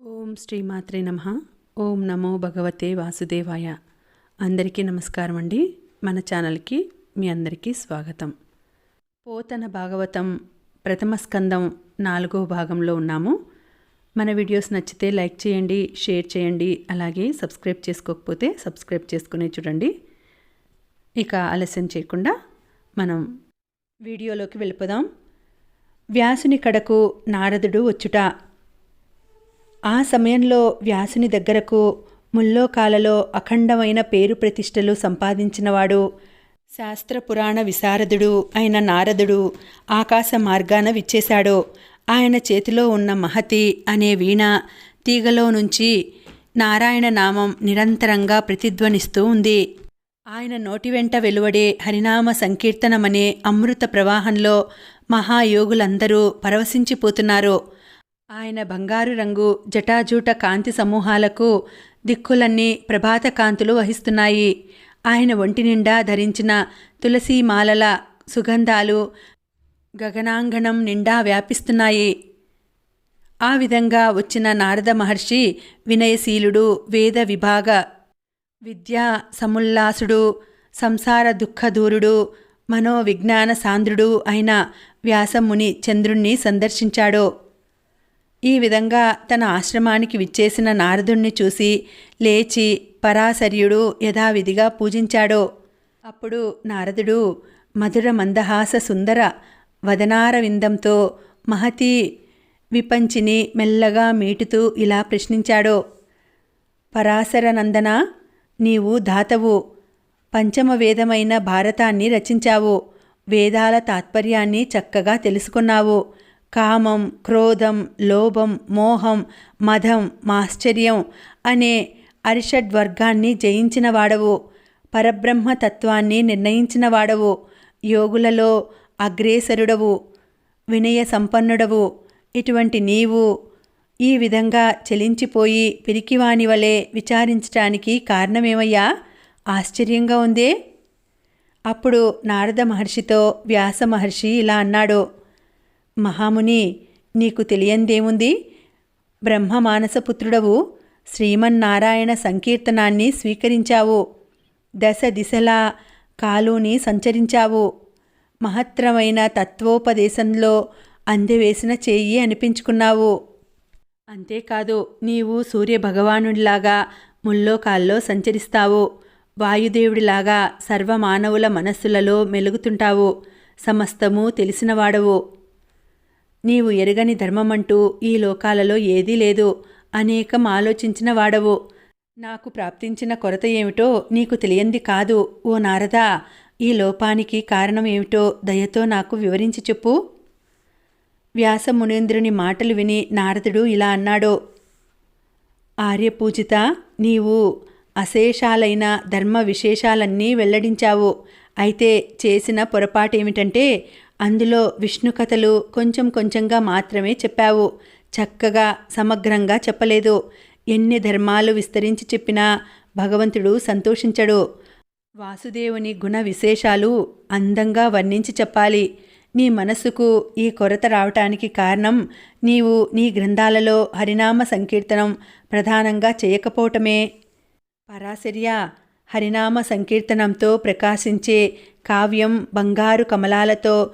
ఓం శ్రీమాత్రే నమ. ఓం నమో భగవతే వాసుదేవాయ. అందరికీ నమస్కారం అండి. మన ఛానల్కి మీ అందరికీ స్వాగతం. పోతన భాగవతం ప్రథమ స్కందం నాలుగో భాగంలో ఉన్నాము. మన వీడియోస్ నచ్చితే లైక్ చేయండి షేర్ చేయండి అలాగే సబ్స్క్రైబ్ చేసుకోకపోతే సబ్స్క్రైబ్ చేసుకునే చూడండి. ఇక ఆలస్యం చేయకుండా మనం వీడియోలోకి వెళ్ళిపోదాం. వ్యాసుని కడకు నారదుడు వచ్చుట ఆ సమయంలో వ్యాసుని దగ్గరకు ముల్లోకాలలో అఖండమైన పేరు ప్రతిష్టలు సంపాదించినవాడు శాస్త్ర పురాణ విశారదుడు అయిన నారదుడు ఆకాశ మార్గాన విచ్చేశాడు. ఆయన చేతిలో ఉన్న మహతి అనే వీణ తీగలో నుంచి నారాయణ నామం నిరంతరంగా ప్రతిధ్వనిస్తూ ఉంది. ఆయన నోటి వెంట వెలువడే హరినామ సంకీర్తనమనే అమృత ప్రవాహంలో మహాయోగులందరూ పరవశించిపోతున్నారు. ఆయన బంగారు రంగు జటాజూట కాంతి సమూహాలకు దిక్కులన్నీ ప్రభాత కాంతులు వహిస్తున్నాయి. ఆయన ఒంటి నిండా ధరించిన తులసీమాలల సుగంధాలు గగనాంగణం నిండా వ్యాపిస్తున్నాయి. ఆ విధంగా వచ్చిన నారద మహర్షి వినయశీలుడు వేద విభాగ విద్యా సముల్లాసుడు సంసార దుఃఖదూరుడు మనోవిజ్ఞాన సాంద్రుడు అయిన వ్యాసముని చంద్రుణ్ణి సందర్శించాడు. ఈ విధంగా తన ఆశ్రమానికి విచ్చేసిన నారదుణ్ణి చూసి లేచి పరాశర్యుడు యథావిధిగా పూజించాడో. అప్పుడు నారదుడు మధుర మందహాస సుందర వదనారవిందంతో మహతి విపంచిని మెల్లగా మీటుతూ ఇలా ప్రశ్నించాడో. పరాశరనందన నీవు ధాతవు పంచమ వేదమైన భారతాన్ని రచించావు వేదాల తాత్పర్యాన్ని చక్కగా తెలుసుకున్నావు కామం క్రోధం లోభం మోహం మదం మాశ్చర్యం అనే అరిషడ్వర్గాన్ని జయించిన వాడవు పరబ్రహ్మ తత్వాన్ని నిర్ణయించిన వాడవు యోగులలో అగ్రేసరుడవు. వినయ సంపన్నుడవు ఇటువంటి నీవు ఈ విధంగా చెలించిపోయి పిరికివాని వలె విచారించటానికి కారణమేమయ్యా? ఆశ్చర్యంగా ఉందే? అప్పుడు నారద మహర్షితో వ్యాస మహర్షి ఇలా అన్నాడు. మహాముని నీకు తెలియందేముంది? బ్రహ్మ మానసపుత్రుడవు శ్రీమన్నారాయణ సంకీర్తనాన్ని స్వీకరించావు. దశ దిశలా కాలుని సంచరించావు. మహత్తరమైన తత్వోపదేశంలో అందెవేసిన చేయి అనిపించుకున్నావు. అంతేకాదు నీవు సూర్యభగవానుడిలాగా ముల్లోకాల్లో సంచరిస్తావు. వాయుదేవుడిలాగా సర్వమానవుల మనస్సులలో మెలుగుతుంటావు. సమస్తము తెలిసినవాడవు. నీవు ఎరగని ధర్మమంటూ ఈ లోకాలలో ఏదీ లేదు. అనేకం ఆలోచించిన వాడవు. నాకు ప్రాప్తించిన కొరత ఏమిటో నీకు తెలియంది కాదు. ఓ నారదా ఈ లోపానికి కారణం ఏమిటో దయతో నాకు వివరించి చెప్పు. వ్యాసమునేంద్రుని మాటలు విని నారదుడు ఇలా అన్నాడు. ఆర్యపూజిత నీవు అశేషాలైన ధర్మ విశేషాలన్నీ వెల్లడించావు. అయితే చేసిన పొరపాటేమిటంటే అందులో విష్ణు కథలు కొంచెం కొంచెంగా మాత్రమే చెప్పావు. చక్కగా సమగ్రంగా చెప్పలేదు. ఎన్ని ధర్మాలు విస్తరించి చెప్పినా భగవంతుడు సంతోషించడు. వాసుదేవుని గుణ విశేషాలు అందంగా వర్ణించి చెప్పాలి. నీ మనస్సుకు ఈ కొరత రావటానికి కారణం నీవు నీ గ్రంథాలలో హరినామ సంకీర్తనం ప్రధానంగా చేయకపోవటమే. పరాశర్య హరినామ సంకీర్తనంతో ప్రకాశించే కావ్యం బంగారు కమలాలతో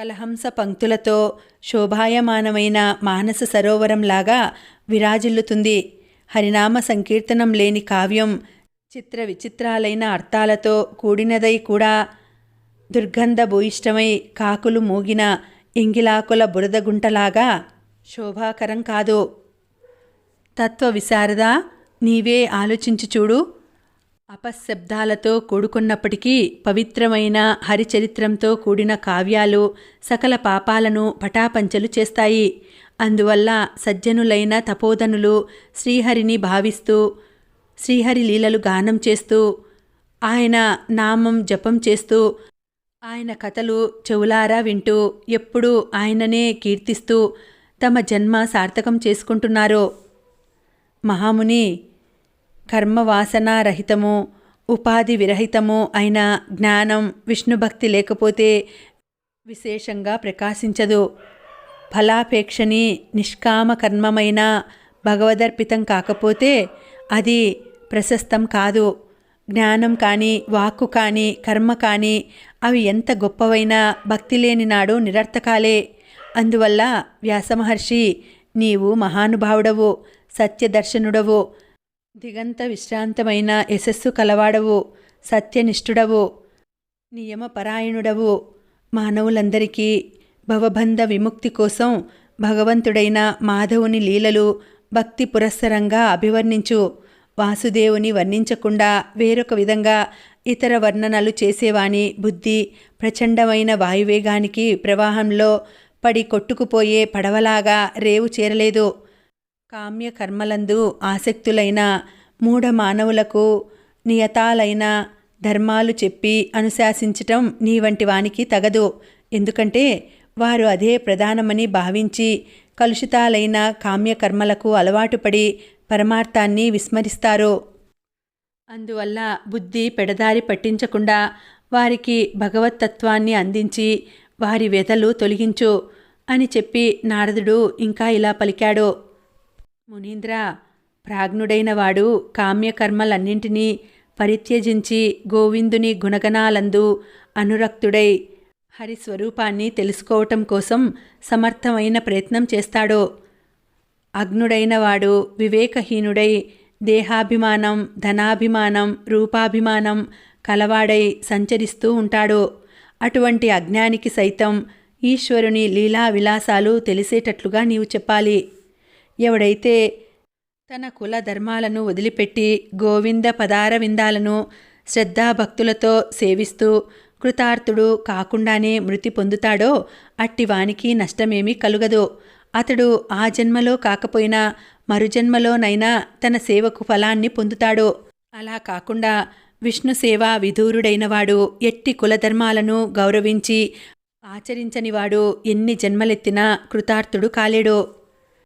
కలహంస పంక్తులతో శోభాయమానమైన మానస సరోవరంలాగా విరాజిల్లుతుంది. హరినామ సంకీర్తనం లేని కావ్యం చిత్ర విచిత్రాలైన అర్థాలతో కూడినదై కూడా దుర్గంధ భూయిష్టమై కాకులు మూగిన ఇంగిలాకుల బురదగుంటలాగా శోభాకరం కాదు. తత్వ విశారద నీవే ఆలోచించి చూడు అపశబ్దాలతో కూడుకున్నప్పటికీ పవిత్రమైన హరిచరిత్రంతో కూడిన కావ్యాలు సకల పాపాలను పటాపంచలు చేస్తాయి. అందువల్ల సజ్జనులైన తపోధనులు శ్రీహరిని భావిస్తూ శ్రీహరి లీలలు గానం చేస్తూ ఆయన నామం జపం చేస్తూ ఆయన కథలు చెవులారా వింటూ ఎప్పుడూ ఆయననే కీర్తిస్తూ తమ జన్మ సార్థకం చేసుకుంటున్నారో. మహాముని కర్మవాసనారహితము ఉపాధి విరహితము అయిన జ్ఞానం విష్ణుభక్తి లేకపోతే విశేషంగా ప్రకాశించదు. ఫలాపేక్షని నిష్కామ కర్మమైన భగవదర్పితం కాకపోతే అది ప్రశస్తం కాదు. జ్ఞానం కానీ వాక్కు కానీ కర్మ కానీ అవి ఎంత గొప్పవైనా భక్తి లేని నాడు నిరర్థకాలే. అందువల్ల వ్యాసమహర్షి నీవు మహానుభావుడవు సత్యదర్శనుడవు దిగంత విశ్రాంతమైన యశస్సు కలవాడవు సత్యనిష్ఠుడవు నియమపరాయణుడవు. మానవులందరికీ భవబంధ విముక్తి కోసం భగవంతుడైన మాధవుని లీలలు భక్తి పురస్సరంగా అభివర్ణించు. వాసుదేవుని వర్ణించకుండా వేరొక విధంగా ఇతర వర్ణనలు చేసేవాని బుద్ధి ప్రచండమైన వాయువేగానికి ప్రవాహంలో పడి కొట్టుకుపోయే పడవలాగా రేవు చేరలేదు. కామ్య కర్మలందు ఆసక్తులైన మూఢ మానవులకు నియతాలైన ధర్మాలు చెప్పి అనుశాసించటం నీ వంటి వానికి తగదు. ఎందుకంటే వారు అదే ప్రధానమని భావించి కలుషితాలైన కామ్యకర్మలకు అలవాటుపడి పరమార్థాన్ని విస్మరిస్తారు. అందువల్ల బుద్ధి పెడదారి పట్టించకుండా వారికి భగవత్తత్వాన్ని అందించి వారి వ్యధలు తొలగించు అని చెప్పి నారదుడు ఇంకా ఇలా పలికాడు. మునీంద్ర ప్రాజ్ఞుడైన వాడు కామ్యకర్మలన్నింటినీ పరిత్యజించి గోవిందుని గుణగణాలందు అనురక్తుడై హరిస్వరూపాన్ని తెలుసుకోవటం కోసం సమర్థమైన ప్రయత్నం చేస్తాడో. అగ్నుడైన వాడు వివేకహీనుడై దేహాభిమానం ధనాభిమానం రూపాభిమానం కలవాడై సంచరిస్తూ ఉంటాడో. అటువంటి అజ్ఞానికి సైతం ఈశ్వరుని లీలా విలాసాలు తెలిసేటట్లుగా నీవు చెప్పాలి. ఎవడైతే తన కుల ధర్మాలను వదిలిపెట్టి గోవింద పదార విందాలను శ్రద్ధాభక్తులతో సేవిస్తూ కృతార్థుడు కాకుండానే మృతి పొందుతాడో అట్టివానికి నష్టమేమీ కలుగదు. అతడు ఆ జన్మలో కాకపోయినా మరుజన్మలోనైనా తన సేవకు ఫలాన్ని పొందుతాడు. అలా కాకుండా విష్ణు సేవ విధూరుడైనవాడు ఎట్టి కులధర్మాలను గౌరవించి ఆచరించనివాడు ఎన్ని జన్మలెత్తినా కృతార్థుడు కాలేడు.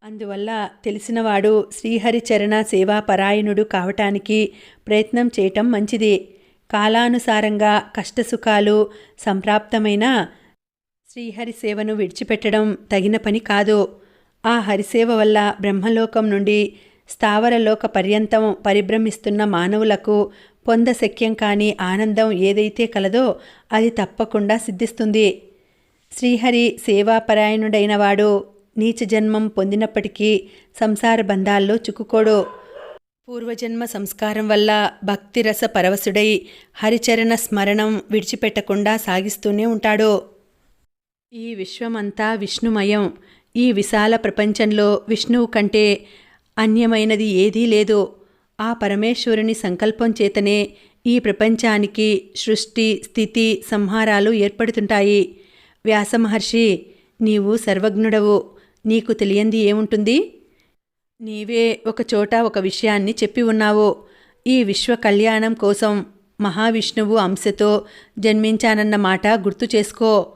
అందువల్ల తెలిసినవాడు శ్రీహరిచరణ సేవాపరాయణుడు కావటానికి ప్రయత్నం చేయటం మంచిది. కాలానుసారంగా కష్టసుఖాలు సంప్రాప్తమైన శ్రీహరి సేవను విడిచిపెట్టడం తగిన పని కాదు. ఆ హరిసేవ వల్ల బ్రహ్మలోకం నుండి స్థావరలోక పర్యంతం పరిభ్రమిస్తున్న మానవులకు పొందశక్యం కాని ఆనందం ఏదైతే కలదో అది తప్పకుండా సిద్ధిస్తుంది. శ్రీహరి సేవాపరాయణుడైనవాడు నీచ జన్మం పొందినప్పటికీ సంసార బంధాల్లో చిక్కుకోడు. పూర్వజన్మ సంస్కారం వల్ల భక్తిరస పరవశుడై హరిచరణ స్మరణం విడిచిపెట్టకుండా సాగిస్తూనే ఉంటాడు. ఈ విశ్వమంతా విష్ణుమయం. ఈ విశాల ప్రపంచంలో విష్ణువు కంటే అన్యమైనది ఏదీ లేదు. ఆ పరమేశ్వరుని సంకల్పం చేతనే ఈ ప్రపంచానికి సృష్టి స్థితి సంహారాలు ఏర్పడుతుంటాయి. వ్యాసమహర్షి నీవు సర్వజ్ఞుడవు. నీకు తెలియంది ఏముంటుంది? నీవే ఒక చోట ఒక విషయాన్ని చెప్పి ఉన్నావో? ఈ విశ్వ కళ్యాణం కోసం మహావిష్ణువు అంశతో జన్మించానన్న మాట గుర్తు చేసుకో.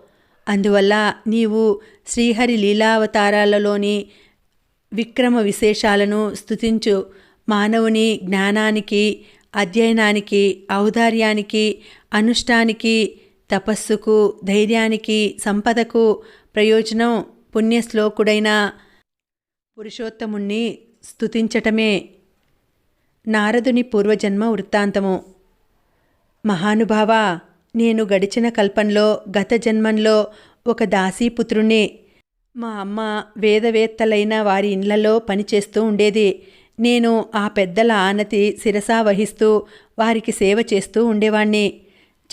అందువల్ల నీవు శ్రీహరి లీలావతారాలలోని విక్రమ విశేషాలను స్తుతించు. మానవుని జ్ఞానానికి అధ్యయనానికి ఔదార్యానికి అనుష్ఠానికి తపస్సుకు ధైర్యానికి సంపదకు ప్రయోజనం పుణ్యశ్లోకుడైన పురుషోత్తముణ్ణి స్తుతించటమే నారదుని పూర్వజన్మ వృత్తాంతము. మహానుభావ నేను గడిచిన కల్పంలో గత జన్మంలో ఒక దాసీపుత్రుణ్ణి మా అమ్మ వేదవేత్తలైన వారి ఇండ్లలో పనిచేస్తూ ఉండేది. నేను ఆ పెద్దల ఆనతి శిరసా వహిస్తూ వారికి సేవ చేస్తూ ఉండేవాణ్ణి.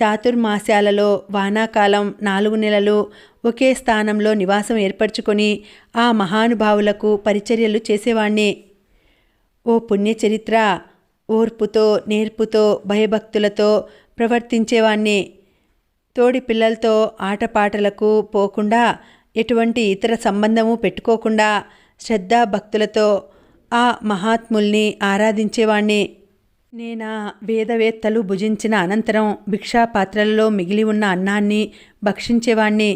చాతుర్మాస్యాలలో వానాకాలం నాలుగు నెలలు ఒకే స్థానంలో నివాసం ఏర్పరచుకొని ఆ మహానుభావులకు పరిచర్యలు చేసేవాణ్ణి. ఓ పుణ్యచరిత్ర ఓర్పుతో నేర్పుతో భయభక్తులతో ప్రవర్తించేవాణ్ణి. తోడి పిల్లలతో ఆటపాటలకు పోకుండా ఎటువంటి ఇతర సంబంధము పెట్టుకోకుండా శ్రద్ధాభక్తులతో ఆ మహాత్ముల్ని ఆరాధించేవాణ్ణి. నేనా వేదవేత్తలు భుజించిన అనంతరం భిక్షాపాత్రలలో మిగిలి ఉన్న అన్నాన్ని భక్షించేవాణ్ణి.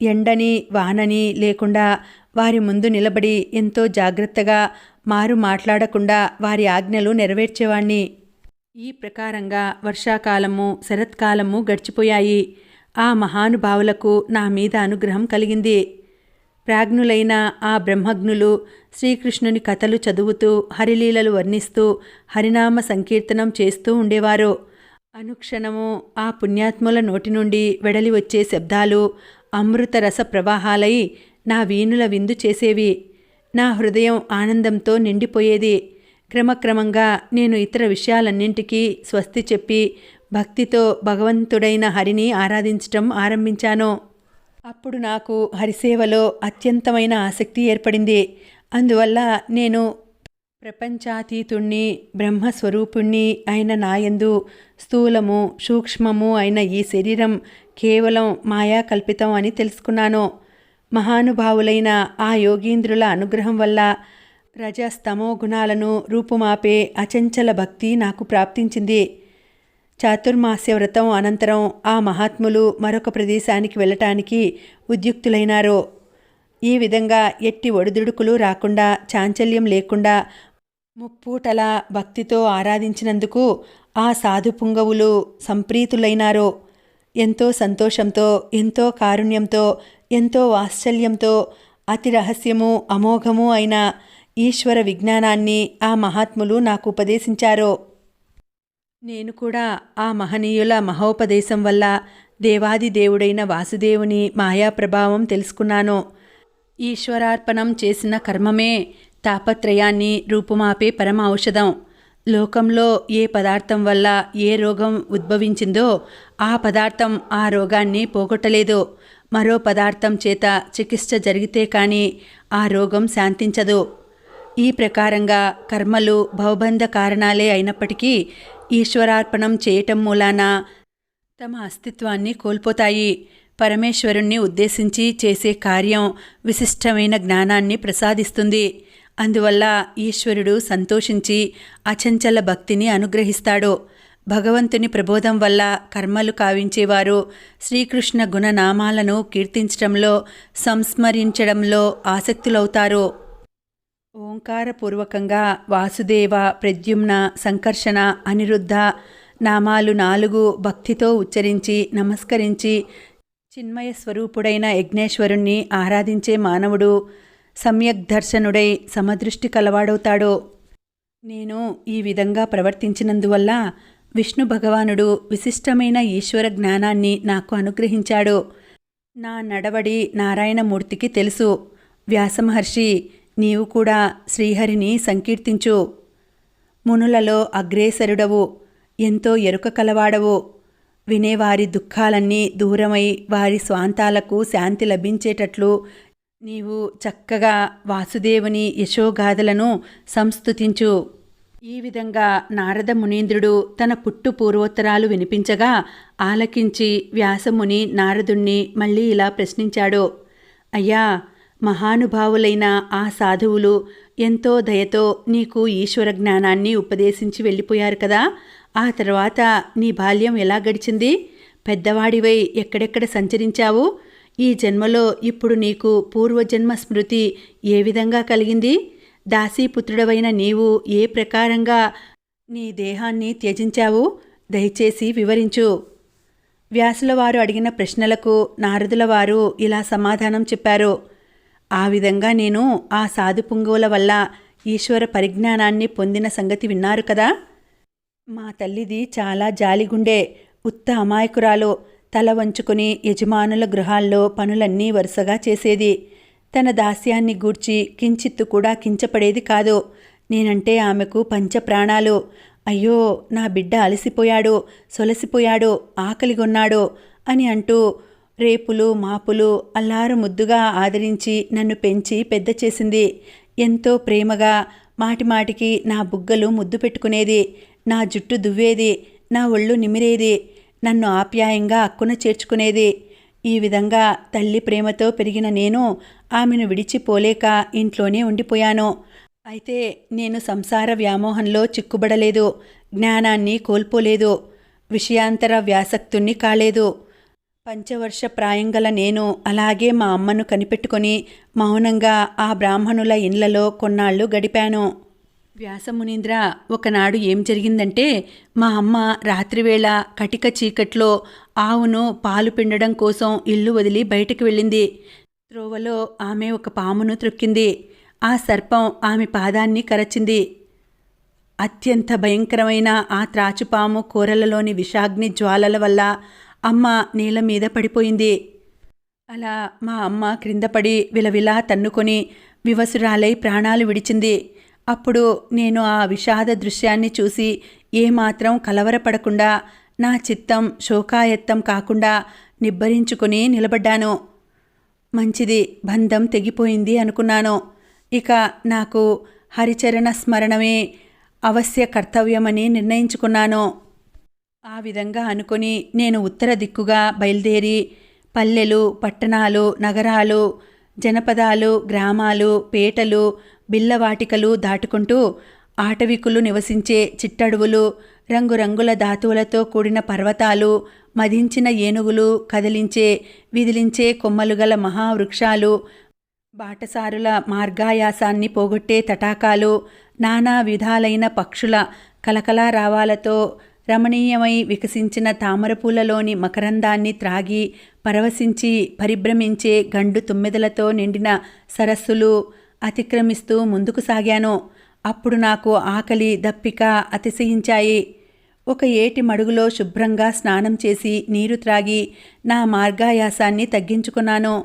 ఎండని వానని లేకుండా వారి ముందు నిలబడి ఎంతో జాగ్రత్తగా మారు మాట్లాడకుండా వారి ఆజ్ఞలు నెరవేర్చేవాణ్ణి. ఈ ప్రకారంగా వర్షాకాలము శరత్కాలము గడిచిపోయాయి. ఆ మహానుభావులకు నా మీద అనుగ్రహం కలిగింది. ప్రాజ్ఞులైన ఆ బ్రహ్మజ్ఞులు శ్రీకృష్ణుని కథలు చదువుతూ హరిలీలలు వర్ణిస్తూ హరినామ సంకీర్తనం చేస్తూ ఉండేవారు. అనుక్షణము ఆ పుణ్యాత్ముల నోటి నుండి వెడలి వచ్చే శబ్దాలు అమృత రస ప్రవాహాలై నా వీణుల విందు చేసేవి. నా హృదయం ఆనందంతో నిండిపోయేది. క్రమక్రమంగా నేను ఇతర విషయాలన్నింటికీ స్వస్తి చెప్పి భక్తితో భగవంతుడైన హరిని ఆరాధించటం ఆరంభించాను. అప్పుడు నాకు హరిసేవలో అత్యంతమైన ఆసక్తి ఏర్పడింది. అందువల్ల నేను ప్రపంచాతీతుణ్ణి బ్రహ్మస్వరూపుణ్ణి అయిన నాయందు స్థూలము సూక్ష్మము అయిన ఈ శరీరం కేవలం మాయా కల్పితం అని తెలుసుకున్నాను. మహానుభావులైన ఆ యోగీంద్రుల అనుగ్రహం వల్ల రజస్తమో గుణాలను రూపుమాపే అచంచల భక్తి నాకు ప్రాప్తించింది. చాతుర్మాస్య వ్రతం అనంతరం ఆ మహాత్ములు మరొక ప్రదేశానికి వెళ్ళటానికి ఉద్యుక్తులైనారో. ఈ విధంగా ఎట్టి ఒడిదుడుకులు రాకుండా చాంచల్యం లేకుండా ముప్పూటల భక్తితో ఆరాధించినందుకు ఆ సాధు పుంగవులు సంప్రీతులైనారో. ఎంతో సంతోషంతో ఎంతో కారుణ్యంతో ఎంతో వాత్సల్యంతో అతి రహస్యము అమోఘము అయిన ఈశ్వర విజ్ఞానాన్ని ఆ మహాత్ములు నాకు ఉపదేశించారో. నేను కూడా ఆ మహనీయుల మహోపదేశం వల్ల దేవాది దేవుడైన వాసుదేవుని మాయా ప్రభావం తెలుసుకున్నాను. ఈశ్వరార్పణం చేసిన కర్మమే తాపత్రయాన్ని రూపుమాపే పరమ ఔషధం లోకంలో ఏ పదార్థం వల్ల ఏ రోగం ఉద్భవించిందో ఆ పదార్థం ఆ రోగాన్ని పోగొట్టలేదు. మరో పదార్థం చేత చికిత్స జరిగితే కానీ ఆ రోగం శాంతించదు. ఈ ప్రకారంగా కర్మలు భవబంధ కారణాలే అయినప్పటికీ ఈశ్వరార్పణం చేయటం మూలాన తమ అస్తిత్వాన్ని కోల్పోతాయి. పరమేశ్వరుణ్ణి ఉద్దేశించి చేసే కార్యం విశిష్టమైన జ్ఞానాన్ని ప్రసాదిస్తుంది. అందువల్ల ఈశ్వరుడు సంతోషించి అచంచల భక్తిని అనుగ్రహిస్తాడు. భగవంతుని ప్రబోధం వల్ల కర్మలు కావించేవారు శ్రీకృష్ణ గుణనామాలను కీర్తించడంలో సంస్మరించడంలో ఆసక్తులవుతారు. ఓంకారపూర్వకంగా వాసుదేవ ప్రద్యుమ్న సంకర్షణ అనిరుద్ధ నామాలు నాలుగు భక్తితో ఉచ్చరించి నమస్కరించి చిన్మయ స్వరూపుడైన యజ్ఞేశ్వరుణ్ణి ఆరాధించే మానవుడు సమ్యక్ దర్శనుడై సమదృష్టి కలవాడవుతాడు. నేను ఈ విధంగా ప్రవర్తించినందువల్ల విష్ణు భగవానుడు విశిష్టమైన ఈశ్వర జ్ఞానాన్ని నాకు అనుగ్రహించాడు. నా నడవడి నారాయణమూర్తికి తెలుసు. వ్యాసమహర్షి నీవు కూడా శ్రీహరిని సంకీర్తించు. మునులలో అగ్రేసరుడవు ఎంతో ఎరుక కలవాడవు. వినేవారి దుఃఖాలన్నీ దూరమై వారి స్వాంతాలకు శాంతి లభించేటట్లు నీవు చక్కగా వాసుదేవుని యశోగాథలను సంస్తుతించు. ఈ విధంగా నారద మునీంద్రుడు తన పుట్టు పూర్వోత్తరాలు వినిపించగా ఆలకించి వ్యాసముని నారదుణ్ణి మళ్ళీ ఇలా ప్రశ్నించాడు. అయ్యా మహానుభావులైన ఆ సాధువులు ఎంతో దయతో నీకు ఈశ్వర జ్ఞానాన్ని ఉపదేశించి వెళ్ళిపోయారు కదా. ఆ తర్వాత నీ బాల్యం ఎలా గడిచింది? పెద్దవాడివై ఎక్కడెక్కడ సంచరించావు? ఈ జన్మలో ఇప్పుడు నీకు పూర్వజన్మ స్మృతి ఏ విధంగా కలిగింది? దాసీపుత్రుడవైన నీవు ఏ ప్రకారంగా నీ దేహాన్ని త్యజించావు? దయచేసి వివరించు. వ్యాసుల వారు అడిగిన ప్రశ్నలకు నారదుల వారు ఇలా సమాధానం చెప్పారు. ఆ విధంగా నేను ఆ సాధు పుంగువుల వల్ల ఈశ్వర పరిజ్ఞానాన్ని పొందిన సంగతి విన్నారు కదా? మా తల్లిది చాలా జాలిగుండే ఉత్త అమాయకురాలు. తల వంచుకుని యజమానుల గృహాల్లో పనులన్నీ వరుసగా చేసేది. తన దాస్యాన్ని గూర్చి కించిత్తు కూడా కించపడేది కాదు. నేనంటే ఆమెకు పంచప్రాణాలు. అయ్యో నా బిడ్డ అలసిపోయాడు సొలసిపోయాడు ఆకలిగొన్నాడు అని అంటూ రేపులు మాపులు అల్లారు ముద్దుగా ఆదరించి నన్ను పెంచి పెద్ద చేసింది. ఎంతో ప్రేమగా మాటిమాటికి నా బుగ్గలు ముద్దు పెట్టుకునేది. నా జుట్టు దువ్వేది. నా ఒళ్ళు నిమిరేది. నన్ను ఆప్యాయంగా అక్కున చేర్చుకునేది. ఈ విధంగా తల్లి ప్రేమతో పెరిగిన నేను ఆమెను విడిచిపోలేక ఇంట్లోనే ఉండిపోయాను. అయితే నేను సంసార వ్యామోహంలో చిక్కుబడలేదు. జ్ఞానాన్ని కోల్పోలేదు. విషయాంతర వ్యాసక్తుణ్ణి కాలేదు. పంచవర్ష ప్రాయంగల నేను అలాగే మా అమ్మను కనిపెట్టుకొని మౌనంగా ఆ బ్రాహ్మణుల ఇండ్లలో కొన్నాళ్ళు గడిపాను. వ్యాసమునీంద్ర ఒకనాడు ఏం జరిగిందంటే మా అమ్మ రాత్రివేళ కటిక చీకట్లో ఆవును పాలు పిండడం కోసం ఇల్లు వదిలి బయటకు వెళ్ళింది. త్రోవలో ఆమె ఒక పామును త్రొక్కింది. ఆ సర్పం ఆమె పాదాన్ని కరచింది. అత్యంత భయంకరమైన ఆ త్రాచుపాము కూరలలోని విషాగ్ని జ్వాలల వల్ల అమ్మ నేల మీద పడిపోయింది. అలా మా అమ్మ క్రింద పడి విలవిలా తన్నుకొని వివసురాలై ప్రాణాలు విడిచింది. అప్పుడు నేను ఆ విషాద దృశ్యాన్ని చూసి ఏమాత్రం కలవరపడకుండా నా చిత్తం శోకాయత్తం కాకుండా నిబ్బరించుకుని నిలబడ్డాను. మంచిది బంధం తెగిపోయింది అనుకున్నాను. ఇక నాకు హరిచరణ స్మరణమే అవశ్య కర్తవ్యమని నిర్ణయించుకున్నాను. ఆ విధంగా అనుకొని నేను ఉత్తర దిక్కుగా బయలుదేరి పల్లెలు పట్టణాలు నగరాలు జనపదాలు గ్రామాలు పేటలు బిల్లవాటికలు దాటుకుంటూ ఆటవికులు నివసించే చిట్టడువులు రంగురంగుల ధాతువులతో కూడిన పర్వతాలు మదించిన ఏనుగులు కదిలించే విదిలించే కొమ్మలు గల మహావృక్షాలు బాటసారుల మార్గాయాసాన్ని పోగొట్టే తటాకాలు నానా విధాలైన పక్షుల కలకలారావాలతో రమణీయమై వికసించిన తామరపూలలోని మకరందాన్ని త్రాగి పరవశించి పరిభ్రమించే గండు తుమ్మెదలతో నిండిన సరస్సులు అతిక్రమిస్తూ ముందుకు సాగాను. అప్పుడు నాకు ఆకలి దప్పిక అతిశయించాయి. ఒక ఏటి మడుగులో శుభ్రంగా స్నానం చేసి నీరు త్రాగి నా మార్గాయాసాన్ని తగ్గించుకున్నాను.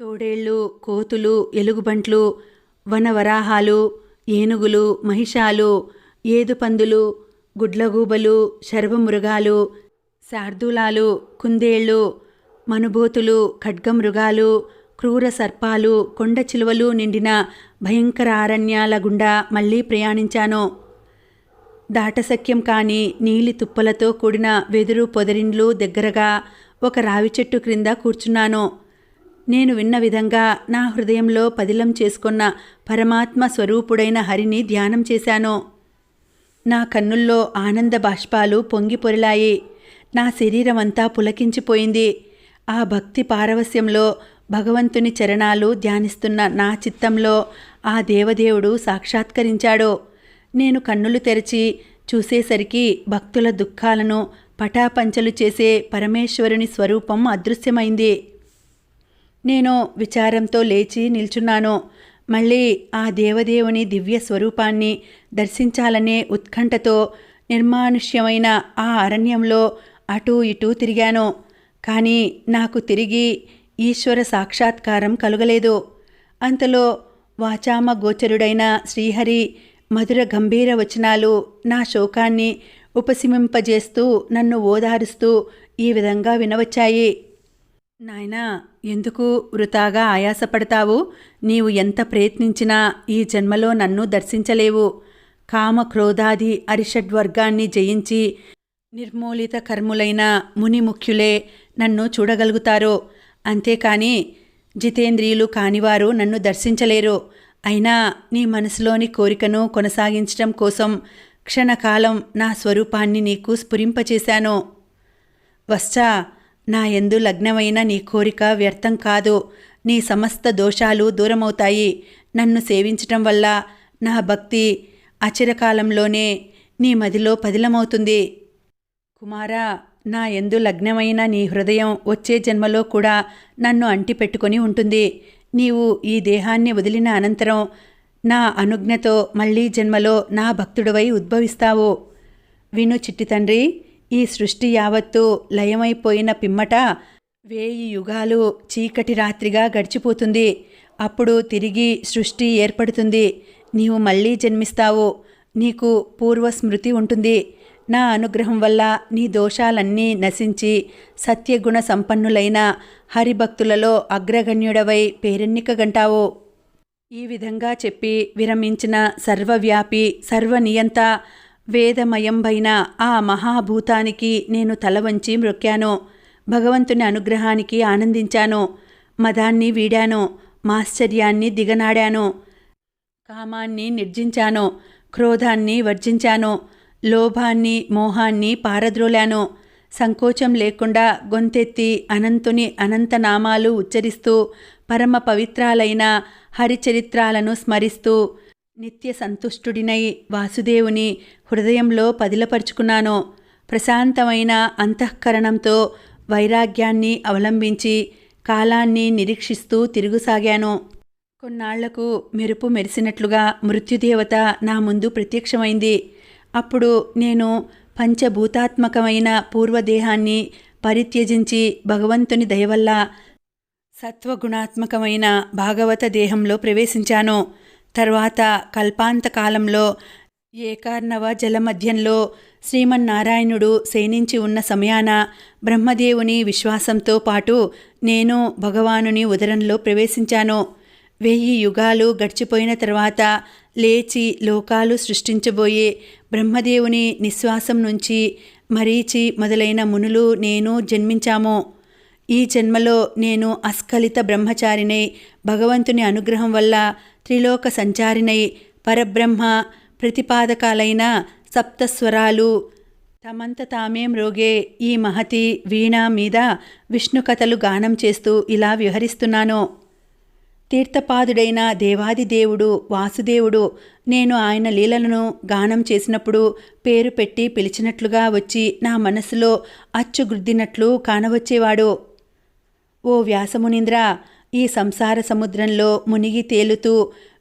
తోడేళ్ళు కోతులు ఎలుగుబంట్లు వనవరాహాలు ఏనుగులు మహిషాలు ఏదుపందులు గుడ్లగూబలు శర్వమృగాలు శార్దూలాలు కుందేళ్ళు మనుబోతులు ఖడ్గమృగాలు క్రూర సర్పాలు కొండ చిలువలు నిండిన భయంకర అరణ్యాల గుండా మళ్ళీ ప్రయాణించాను. దాటసఖ్యం కాని నీలి తుప్పలతో కూడిన వెదురు పొదరిండ్లు దగ్గరగా ఒక రావి చెట్టు క్రింద కూర్చున్నాను. నేను విన్న విధంగా నా హృదయంలో పదిలం చేసుకున్న పరమాత్మ స్వరూపుడైన హరిని ధ్యానం చేశాను. నా కన్నుల్లో ఆనంద బాష్పాలు పొంగి పొరిలాయి. నా శరీరమంతా పులకించిపోయింది. ఆ భక్తి పారవస్యంలో భగవంతుని చరణాలు ధ్యానిస్తున్న నా చిత్తంలో ఆ దేవదేవుడు సాక్షాత్కరించాడు. నేను కన్నులు తెరిచి చూసేసరికి భక్తుల దుఃఖాలను పటాపంచలు చేసే పరమేశ్వరుని స్వరూపం అదృశ్యమైంది. నేను విచారంతో లేచి నిల్చున్నాను. మళ్ళీ ఆ దేవదేవుని దివ్య స్వరూపాన్ని దర్శించాలనే ఉత్కంఠతో నిర్మానుష్యమైన ఆ అరణ్యంలో అటూ ఇటూ తిరిగాను. కానీ నాకు తిరిగి ఈశ్వర సాక్షాత్కారం కలుగలేదు. అంతలో వాచామ గోచరుడైన శ్రీహరి మధుర గంభీర వచనాలు నా శోకాన్ని ఉపశమింపజేస్తూ నన్ను ఓదారుస్తూ ఈ విధంగా వినవచ్చాయి. నాయనా ఎందుకు వృతాగా ఆయాసపడతావు? నీవు ఎంత ప్రయత్నించినా ఈ జన్మలో నన్ను దర్శించలేవు. కామ క్రోధాది అరిషడ్వర్గాన్ని జయించి నిర్మూలిత కర్ములైన ముని ముఖ్యులే నన్ను చూడగలుగుతారు. అంతేకాని జితేంద్రియులు కానివారు నన్ను దర్శించలేరు. అయినా నీ మనసులోని కోరికను కొనసాగించడం కోసం క్షణకాలం నా స్వరూపాన్ని నీకు స్ఫురింపచేశాను. వశ్చా నా ఎందు లగ్నమైన నీ కోరిక వ్యర్థం కాదు. నీ సమస్త దోషాలు దూరమవుతాయి. నన్ను సేవించటం వల్ల నా భక్తి అచిరకాలంలోనే నీ మదిలో పదిలమవుతుంది. కుమారా నా ఎందు లగ్నమైన నీ హృదయం వచ్చే జన్మలో కూడా నన్ను అంటిపెట్టుకొని ఉంటుంది. నీవు ఈ దేహాన్ని వదిలిన అనంతరం నా అనుజ్ఞతో మళ్ళీ జన్మలో నా భక్తుడివై ఉద్భవిస్తావు. విను చిట్టి తండ్రి ఈ సృష్టి యావత్తు లయమైపోయిన పిమ్మట వేయి యుగాలు చీకటి రాత్రిగా గడిచిపోతుంది. అప్పుడు తిరిగి సృష్టి ఏర్పడుతుంది. నీవు మళ్ళీ జన్మిస్తావు. నీకు పూర్వస్మృతి ఉంటుంది. నా అనుగ్రహం వల్ల నీ దోషాలన్నీ నశించి సత్యగుణ సంపన్నులైన హరిభక్తులలో అగ్రగణ్యుడవై పేరెన్నికగంటావు. ఈ విధంగా చెప్పి విరమించిన సర్వవ్యాపి సర్వనియంత వేదమయంబైన ఆ మహాభూతానికి నేను తల వంచి మ్రొక్కాను. భగవంతుని అనుగ్రహానికి ఆనందించాను. మదాన్ని వీడాను. మాశ్చర్యాన్ని దిగనాడాను. కామాన్ని నిర్జించాను. క్రోధాన్ని వర్జించాను. లోభాన్ని మోహాన్ని పారద్రోలాను. సంకోచం లేకుండా గొంతెత్తి అనంతుని అనంత నామాలు ఉచ్చరిస్తూ పరమ పవిత్రాలైన హరిచరిత్రాలను స్మరిస్తూ నిత్య సంతుష్టుడినై వాసుదేవుని హృదయంలో పదిలపరుచుకున్నాను. ప్రశాంతమైన అంతఃకరణంతో వైరాగ్యాన్ని అవలంబించి కాలాన్ని నిరీక్షిస్తూ తిరుగుసాగాను. కొన్నాళ్ళకు మెరుపు మెరిసినట్లుగా మృత్యుదేవత నా ముందు ప్రత్యక్షమైంది. అప్పుడు నేను పంచభూతాత్మకమైన పూర్వదేహాన్ని పరిత్యజించి భగవంతుని దయవల్ల సత్వగుణాత్మకమైన భాగవత దేహంలో ప్రవేశించాను. తర్వాత కల్పాంతకాలంలో ఏకార్ణవ జలమధ్యంలో శ్రీమన్నారాయణుడు శయనించి ఉన్న సమయాన బ్రహ్మదేవుని విశ్వాసంతో పాటు నేను భగవానుని ఉదరంలో ప్రవేశించాను. వెయ్యి యుగాలు గడిచిపోయిన తర్వాత లేచి లోకాలు సృష్టించబోయే బ్రహ్మదేవుని నిశ్వాసం నుంచి మరీచి మొదలైన మునులు నేను జన్మించాము. ఈ జన్మలో నేను అస్ఖలిత బ్రహ్మచారినై భగవంతుని అనుగ్రహం వల్ల త్రిలోక సంచారినై పరబ్రహ్మ ప్రతిపాదకాలైన సప్తస్వరాలు. తమంత తామే మ్రోగే ఈ మహతి వీణ మీద విష్ణు కథలు గానం చేస్తూ ఇలా వ్యవహరిస్తున్నాను. తీర్థపాదుడైన దేవాది దేవుడు వాసుదేవుడు నేను ఆయన లీలలను గానం చేసినప్పుడు పేరు పెట్టి పిలిచినట్లుగా వచ్చి నా మనసులో అచ్చుగుద్దినట్లు కానవచ్చేవాడు. ఓ వ్యాసమునింద్ర ఈ సంసార సముద్రంలో మునిగి తేలుతూ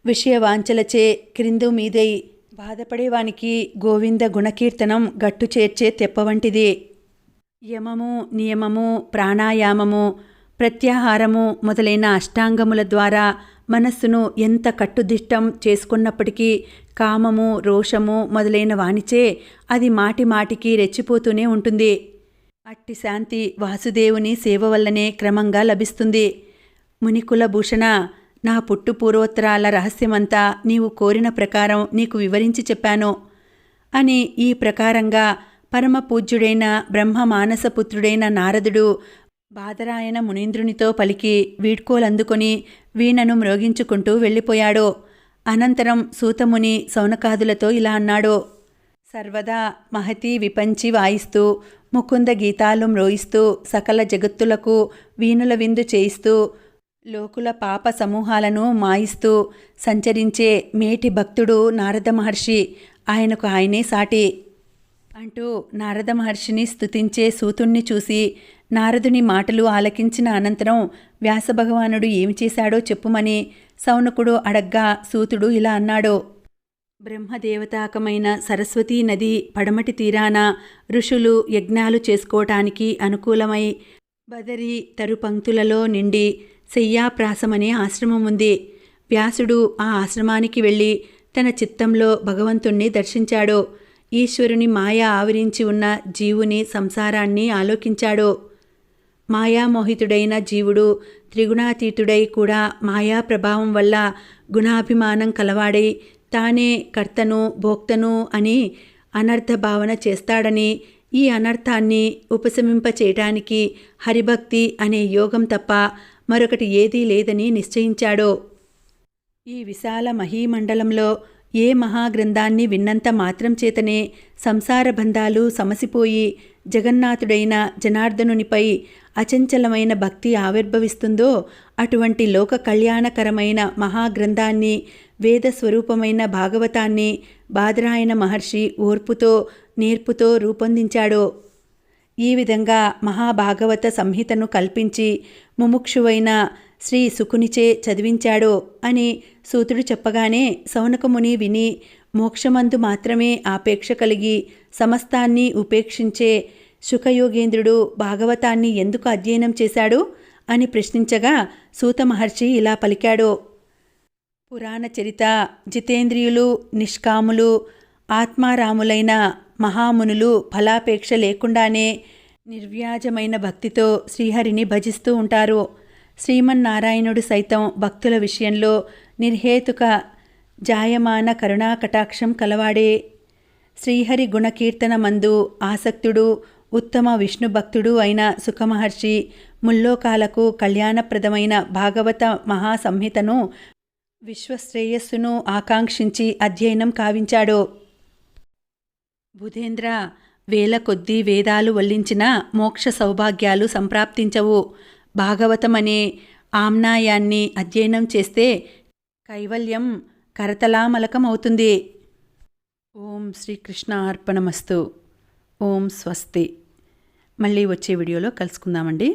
విషయవాంఛలచే క్రిందు మీదై బాధపడేవానికి గోవింద గుణకీర్తనం గట్టు చేర్చే తెప్పవంటిది యమము నియమము ప్రాణాయామము ప్రత్యాహారము మొదలైన అష్టాంగముల ద్వారా మనస్సును ఎంత కట్టుదిష్టం చేసుకున్నప్పటికీ కామము రోషము మొదలైన వానిచే అది మాటి మాటికి రెచ్చిపోతూనే ఉంటుంది. అట్టి శాంతి వాసుదేవుని సేవ వల్లనే క్రమంగా లభిస్తుంది. మునికుల భూషణ నా పుట్టు పూర్వోత్తరాల రహస్యమంతా నీవు కోరిన ప్రకారం నీకు వివరించి చెప్పాను. అని ఈ ప్రకారంగా పరమ పూజ్యుడైన బ్రహ్మ మానసపుత్రుడైన నారదుడు బాదరాయణ మునీంద్రునితో పలికి వీడ్కోలందుకొని వీణను మ్రోగించుకుంటూ వెళ్ళిపోయాడు. అనంతరం సూతముని సౌనకాదులతో ఇలా అన్నాడు. సర్వదా మహతి విపంచి వాయిస్తూ ముకుంద గీతాలు మ్రోయిస్తూ సకల జగత్తులకు వీణుల విందు చేయిస్తూ లోకుల పాప సమూహాలను మాయిస్తూ సంచరించే మేటి భక్తుడు నారద మహర్షి. ఆయనకు ఆయనే సాటి. అంటూ నారద మహర్షిని స్తుతించే సూతుణ్ణి చూసి నారదుని మాటలు ఆలకించిన అనంతరం వ్యాసభగవానుడు ఏమి చేశాడో చెప్పుమని సౌనకుడు అడగ్గా సూతుడు ఇలా అన్నాడు. బ్రహ్మదేవతాకమైన సరస్వతీ నది పడమటి తీరాన ఋషులు యజ్ఞాలు చేసుకోవటానికి అనుకూలమై బదరి తరుపంక్తులలో నిండి శయ్యాప్రాసమనే ఆశ్రమం ఉంది. వ్యాసుడు ఆ ఆశ్రమానికి వెళ్ళి తన చిత్తంలో భగవంతుణ్ణి దర్శించాడు. ఈశ్వరుని మాయ ఆవరించి ఉన్న జీవుని సంసారాన్ని ఆలోకించాడు. మాయామోహితుడైన జీవుడు త్రిగుణాతీతుడై కూడా మాయా ప్రభావం వల్ల గుణాభిమానం కలవాడై తానే కర్తను భోక్తను అని అనర్థ భావన చేస్తాడని ఈ అనర్థాన్ని ఉపశమింపచేయటానికి హరిభక్తి అనే యోగం తప్ప మరొకటి ఏదీ లేదని నిశ్చయించాడో. ఈ విశాల మహీమండలంలో ఏ మహాగ్రంథాన్ని విన్నంత మాత్రం చేతనే సంసార బంధాలు సమసిపోయి జగన్నాథుడైన జనార్దనునిపై అచంచలమైన భక్తి ఆవిర్భవిస్తుందో అటువంటి లోక కళ్యాణకరమైన మహాగ్రంథాన్ని వేద స్వరూపమైన భాగవతాన్ని బాదరాయణ మహర్షి ఓర్పుతో నేర్పుతో రూపొందించాడో. ఈ విధంగా మహాభాగవత సంహితను కల్పించి ముముక్షువైన శ్రీ సుకునిచే చదివించాడో అని సూతుడు చెప్పగానే సౌనకముని విని మోక్షమందు మాత్రమే ఆపేక్ష కలిగి సమస్తాన్ని ఉపేక్షించే శుకయోగేంద్రుడు భాగవతాన్ని ఎందుకు అధ్యయనం చేశాడు అని ప్రశ్నించగా సూత మహర్షి ఇలా పలికాడు. పురాణ చరిత జితేంద్రియులు నిష్కాములు ఆత్మారాములైన మహామునులు ఫలాపేక్ష లేకుండానే నిర్వ్యాజమైన భక్తితో శ్రీహరిని భజిస్తూ ఉంటారు. శ్రీమన్నారాయణుడు సైతం భక్తుల విషయంలో నిర్హేతుక జాయమాన కరుణా కటాక్షం కలవాడే. శ్రీహరి గుణకీర్తన మందు ఆసక్తుడు ఉత్తమ విష్ణు భక్తుడు అయిన సుఖమహర్షి ముల్లోకాలకు కళ్యాణప్రదమైన భాగవత మహాసంహితను విశ్వశ్రేయస్సును ఆకాంక్షించి అధ్యయనం కావించాడు. బుధేంద్ర వేల కొద్దీ వేదాలు వల్లించిన మోక్ష సౌభాగ్యాలు సంప్రాప్తించవు. భాగవతమనే ఆమ్నాయాన్ని అధ్యయనం చేస్తే కైవల్యం కరతలామలకమవుతుంది. ఓం శ్రీకృష్ణ అర్పణమస్తు ఓం స్వస్తి. మళ్ళీ వచ్చే వీడియోలో కలుసుకుందామండి.